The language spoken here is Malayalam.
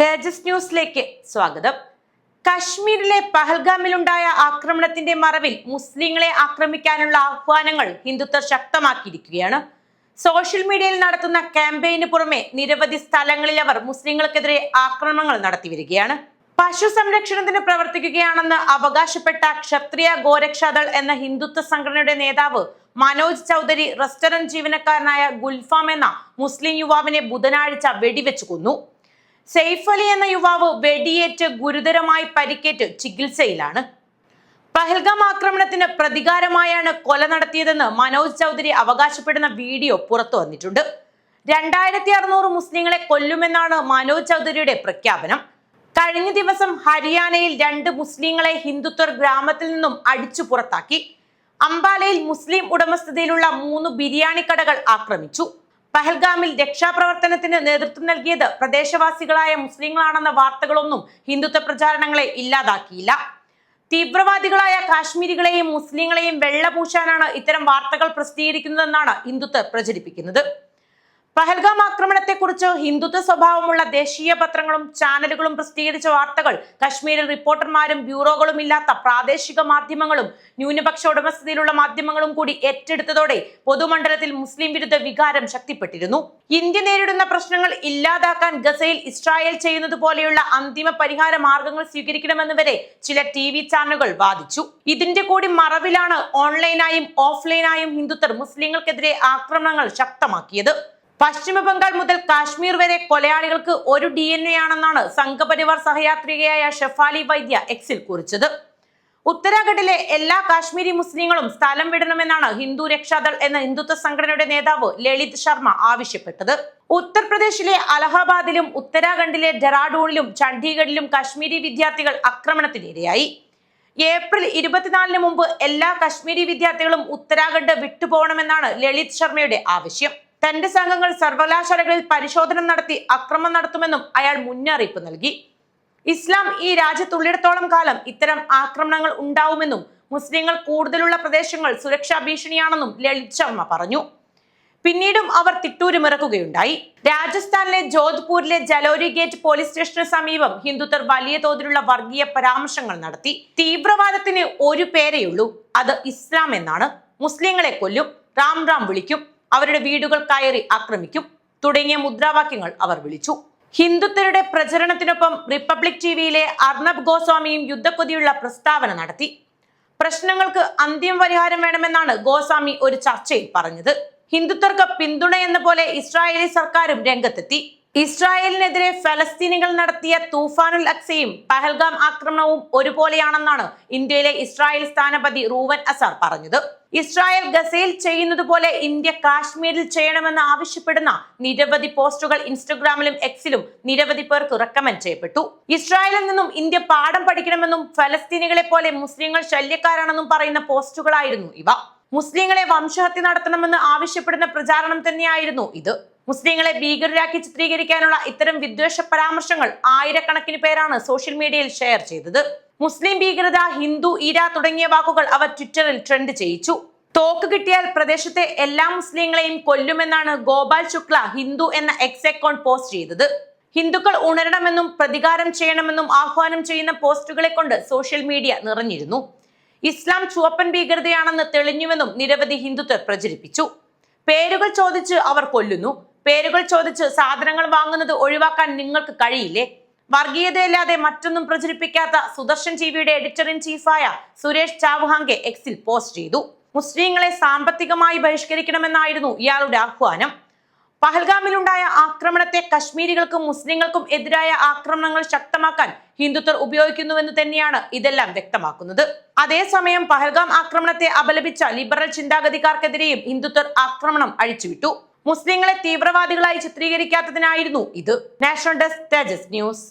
തേജസ് ന്യൂസിലേക്ക് സ്വാഗതം. കശ്മീരിലെ പഹൽഗാമിലുണ്ടായ ആക്രമണത്തിന്റെ മറവിൽ മുസ്ലിങ്ങളെ ആക്രമിക്കാനുള്ള ആഹ്വാനങ്ങൾ ഹിന്ദുത്വ ശക്തമാക്കിയിരിക്കുകയാണ്. സോഷ്യൽ മീഡിയയിൽ നടത്തുന്ന ക്യാമ്പയിന് പുറമെ നിരവധി സ്ഥലങ്ങളിൽ അവർ മുസ്ലിങ്ങൾക്കെതിരെ ആക്രമണങ്ങൾ നടത്തി വരികയാണ് പശു സംരക്ഷണത്തിന് പ്രവർത്തിക്കുകയാണെന്ന് അവകാശപ്പെട്ട ക്ഷത്രിയ ഗോരക്ഷാദൾ എന്ന ഹിന്ദുത്വ സംഘടനയുടെ നേതാവ് മനോജ് ചൗധരി റെസ്റ്റോറന്റ് ജീവനക്കാരനായ ഗുൽഫാം എന്ന മുസ്ലിം യുവാവിനെ ബുധനാഴ്ച വെടിവെച്ചു കൊന്നു. സെയ്ഫ് അലി എന്ന യുവാവ് വെടിയേറ്റ് ഗുരുതരമായി പരിക്കേറ്റ് ചികിത്സയിലാണ്. പഹൽഗാം ആക്രമണത്തിന് പ്രതികാരമായാണ് കൊല നടത്തിയതെന്ന് മനോജ് ചൗധരി അവകാശപ്പെടുന്ന വീഡിയോ പുറത്തു വന്നിട്ടുണ്ട്. രണ്ടായിരത്തി അറുന്നൂറ് മുസ്ലിങ്ങളെ കൊല്ലുമെന്നാണ് മനോജ് ചൗധരിയുടെ പ്രഖ്യാപനം. കഴിഞ്ഞ ദിവസം ഹരിയാനയിൽ രണ്ട് മുസ്ലിങ്ങളെ ഹിന്ദുത്വർ ഗ്രാമത്തിൽ നിന്നും അടിച്ചു പുറത്താക്കി. അംബാലയിൽ മുസ്ലിം ഉടമസ്ഥതയിലുള്ള മൂന്ന് ബിരിയാണി കടകൾ ആക്രമിച്ചു. പഹൽഗാമിൽ രക്ഷാപ്രവർത്തനത്തിന് നേതൃത്വം നൽകിയത് പ്രദേശവാസികളായ മുസ്ലിങ്ങളാണെന്ന വാർത്തകളൊന്നും ഹിന്ദുത്വ പ്രചാരണങ്ങളെ ഇല്ലാതാക്കിയില്ല. തീവ്രവാദികളായ കാശ്മീരികളെയും മുസ്ലിങ്ങളെയും വെള്ളപൂശാനാണ് ഇത്തരം വാർത്തകൾ പ്രസിദ്ധീകരിക്കുന്നതെന്നാണ് ഹിന്ദുത്വ പ്രചരിപ്പിക്കുന്നത്. പഹൽഗാം ആക്രമണത്തെക്കുറിച്ച് ഹിന്ദുത്വ സ്വഭാവമുള്ള ദേശീയ പത്രങ്ങളും ചാനലുകളും പ്രസിദ്ധീകരിച്ച വാർത്തകൾ കശ്മീരിൽ റിപ്പോർട്ടർമാരും ബ്യൂറോകളും ഇല്ലാത്ത പ്രാദേശിക മാധ്യമങ്ങളും ന്യൂനപക്ഷ ഉടമസ്ഥതയിലുള്ള മാധ്യമങ്ങളും കൂടി ഏറ്റെടുത്തതോടെ പൊതുമണ്ഡലത്തിൽ മുസ്ലിം വിരുദ്ധ വികാരം ശക്തിപ്പെട്ടിരുന്നു. ഇന്ത്യ നേരിടുന്ന പ്രശ്നങ്ങൾ ഇല്ലാതാക്കാൻ ഗസയിൽ ഇസ്രായേൽ ചെയ്യുന്നത് പോലെയുള്ള അന്തിമ പരിഹാര മാർഗങ്ങൾ സ്വീകരിക്കണമെന്ന് വരെ ചില ടി വി ചാനലുകൾ വാദിച്ചു. ഇതിന്റെ കൂടി മറവിലാണ് ഓൺലൈനായും ഓഫ്ലൈനായും ഹിന്ദുത്വർ മുസ്ലിങ്ങൾക്കെതിരെ ആക്രമണങ്ങൾ ശക്തമാക്കിയത്. പശ്ചിമ ബംഗാൾ മുതൽ കാശ്മീർ വരെ കൊലയാളികൾക്ക് ഒരു ഡി എൻ എ ആണെന്നാണ് സംഘപരിവാർ സഹയാത്രികയായ ഷെഫാലി വൈദ്യ എക്സിൽ കുറിച്ചത്. ഉത്തരാഖണ്ഡിലെ എല്ലാ കാശ്മീരി മുസ്ലിങ്ങളും സ്ഥലം വിടണമെന്നാണ് ഹിന്ദു രക്ഷാദൾ എന്ന ഹിന്ദുത്വ സംഘടനയുടെ നേതാവ് ലളിത് ശർമ്മ ആവശ്യപ്പെട്ടത്. ഉത്തർപ്രദേശിലെ അലഹബാദിലും ഉത്തരാഖണ്ഡിലെ ഡെറാഡൂണിലും ചണ്ഡീഗഡിലും കാശ്മീരി വിദ്യാർത്ഥികൾ ആക്രമണത്തിനിരയായി. ഏപ്രിൽ ഇരുപത്തിനാലിന് മുമ്പ് എല്ലാ കാശ്മീരി വിദ്യാർത്ഥികളും ഉത്തരാഖണ്ഡ് വിട്ടുപോകണമെന്നാണ് ലളിത് ശർമ്മയുടെ ആവശ്യം. തന്റെ സംഘങ്ങൾ സർവകലാശാലകളിൽ പരിശോധന നടത്തി അക്രമം നടത്തുമെന്നും അയാൾ മുന്നറിയിപ്പ് നൽകി. ഇസ്ലാം ഈ രാജ്യത്തുള്ളിടത്തോളം കാലം ഇത്തരം ആക്രമണങ്ങൾ ഉണ്ടാവുമെന്നും മുസ്ലിങ്ങൾ കൂടുതലുള്ള പ്രദേശങ്ങൾ സുരക്ഷാ ഭീഷണിയാണെന്നും ലളിത് ശർമ്മ പറഞ്ഞു. പിന്നീടും അവർ തിട്ടൂരുമിറക്കുകയുണ്ടായി. രാജസ്ഥാനിലെ ജോധ്പൂരിലെ ജലോരി ഗേറ്റ് പോലീസ് സ്റ്റേഷന് സമീപം ഹിന്ദുത്വർ വലിയ തോതിലുള്ള വർഗീയ പരാമർശങ്ങൾ നടത്തി. തീവ്രവാദത്തിന് ഒരു പേരേയുള്ളൂ. അത് ഇസ്ലാം എന്നാണ്. മുസ്ലിങ്ങളെ കൊല്ലും. റാം റാം വിളിക്കും. അവരുടെ വീടുകൾ കയറി ആക്രമിക്കും. തുടങ്ങിയ മുദ്രാവാക്യങ്ങൾ അവർ വിളിച്ചു. ഹിന്ദുത്വരുടെ പ്രചരണത്തിനൊപ്പം റിപ്പബ്ലിക് ടിവിയിലെ അർണബ് ഗോസ്വാമിയും യുദ്ധക്കൊതിയുള്ള പ്രസ്താവന നടത്തി. പ്രശ്നങ്ങൾക്ക് അന്തിമ പരിഹാരം വേണമെന്നാണ് ഗോസ്വാമി ഒരു ചർച്ചയിൽ പറഞ്ഞത്. ഹിന്ദുത്വർക്ക് പിന്തുണയെന്ന പോലെ ഇസ്രായേലി സർക്കാരും രംഗത്തെത്തി. ഇസ്രായേലിനെതിരെ ഫലസ്തീനികൾ നടത്തിയ തൂഫാനുൽ അക്സയും പഹൽഗാം ആക്രമണവും ഒരുപോലെയാണെന്നാണ് ഇന്ത്യയിലെ ഇസ്രായേൽ സ്ഥാനപതി റൂവൻ അസാർ പറഞ്ഞത്. ഇസ്രായേൽ ഗസയിൽ ചെയ്യുന്നത് പോലെ ഇന്ത്യ കാശ്മീരിൽ ചെയ്യണമെന്ന് ആവശ്യപ്പെടുന്ന നിരവധി പോസ്റ്റുകൾ ഇൻസ്റ്റഗ്രാമിലും എക്സിലും നിരവധി പേർക്ക് റെക്കമെൻഡ് ചെയ്യപ്പെട്ടു. ഇസ്രായേലിൽ നിന്നും ഇന്ത്യ പാഠം പഠിക്കണമെന്നും ഫലസ്തീനികളെ പോലെ മുസ്ലിങ്ങൾ ശല്യക്കാരാണെന്നും പറയുന്ന പോസ്റ്റുകളായിരുന്നു ഇവ. മുസ്ലിങ്ങളെ വംശഹത്യ നടത്തണമെന്ന് ആവശ്യപ്പെടുന്ന പ്രചാരണം തന്നെയായിരുന്നു ഇത്. മുസ്ലിങ്ങളെ ഭീകരരാക്കി ചിത്രീകരിക്കാനുള്ള ഇത്തരം വിദ്വേഷ പരാമർശങ്ങൾ ആയിരക്കണക്കിന് പേരാണ് സോഷ്യൽ മീഡിയയിൽ ഷെയർ ചെയ്തത്. മുസ്ലിം ഭീകരത ഹിന്ദു ഇര തുടങ്ങിയ വാക്കുകൾ അവർ ട്വിറ്ററിൽ ട്രെൻഡ് ചെയ്യിച്ചു. തോക്ക് കിട്ടിയാൽ പ്രദേശത്തെ എല്ലാ മുസ്ലിങ്ങളെയും കൊല്ലുമെന്നാണ് ഗോപാൽ ശുക്ല ഹിന്ദു എന്ന എക്സ് അക്കൗണ്ട് പോസ്റ്റ് ചെയ്തത്. ഹിന്ദുക്കൾ ഉണരണമെന്നും പ്രതികാരം ചെയ്യണമെന്നും ആഹ്വാനം ചെയ്യുന്ന പോസ്റ്റുകളെ കൊണ്ട് സോഷ്യൽ മീഡിയ നിറഞ്ഞിരുന്നു. ഇസ്ലാം ചുവപ്പൻ ഭീകരതയാണെന്ന് തെളിഞ്ഞുവെന്നും നിരവധി ഹിന്ദുത്വർ പ്രചരിപ്പിച്ചു. പേരുകൾ ചോദിച്ച് അവർ കൊല്ലുന്നു. പേരുകൾ ചോദിച്ച് സാധനങ്ങൾ വാങ്ങുന്നത് ഒഴിവാക്കാൻ നിങ്ങൾക്ക് കഴിയില്ലേ? വർഗീയതയല്ലാതെ മറ്റൊന്നും പ്രചരിപ്പിക്കാത്ത സുദർശൻ ടിവിയുടെ എഡിറ്റർ ഇൻ ചീഫായ സുരേഷ് ചാവുഹാങ്കെ എക്സിൽ പോസ്റ്റ് ചെയ്തു. മുസ്ലിങ്ങളെ സാമ്പത്തികമായി ബഹിഷ്കരിക്കണമെന്നായിരുന്നു ഇയാളുടെ ആഹ്വാനം. പഹൽഗാമിലുണ്ടായ ആക്രമണത്തെ കശ്മീരികൾക്കും മുസ്ലിങ്ങൾക്കും എതിരായ ആക്രമണങ്ങൾ ശക്തമാക്കാൻ ഹിന്ദുത്വർ ഉപയോഗിക്കുന്നുവെന്ന് തന്നെയാണ് ഇതെല്ലാം വ്യക്തമാക്കുന്നത്. അതേസമയം പഹൽഗാം ആക്രമണത്തെ അപലപിച്ച ലിബറൽ ചിന്താഗതിക്കാർക്കെതിരെയും ഹിന്ദുത്വർ ആക്രമണം അഴിച്ചുവിട്ടു. മുസ്ലിങ്ങളെ തീവ്രവാദികളായി ചിത്രീകരിക്കാത്തതിനായിരുന്നു ഇത്. National desk Tejas news.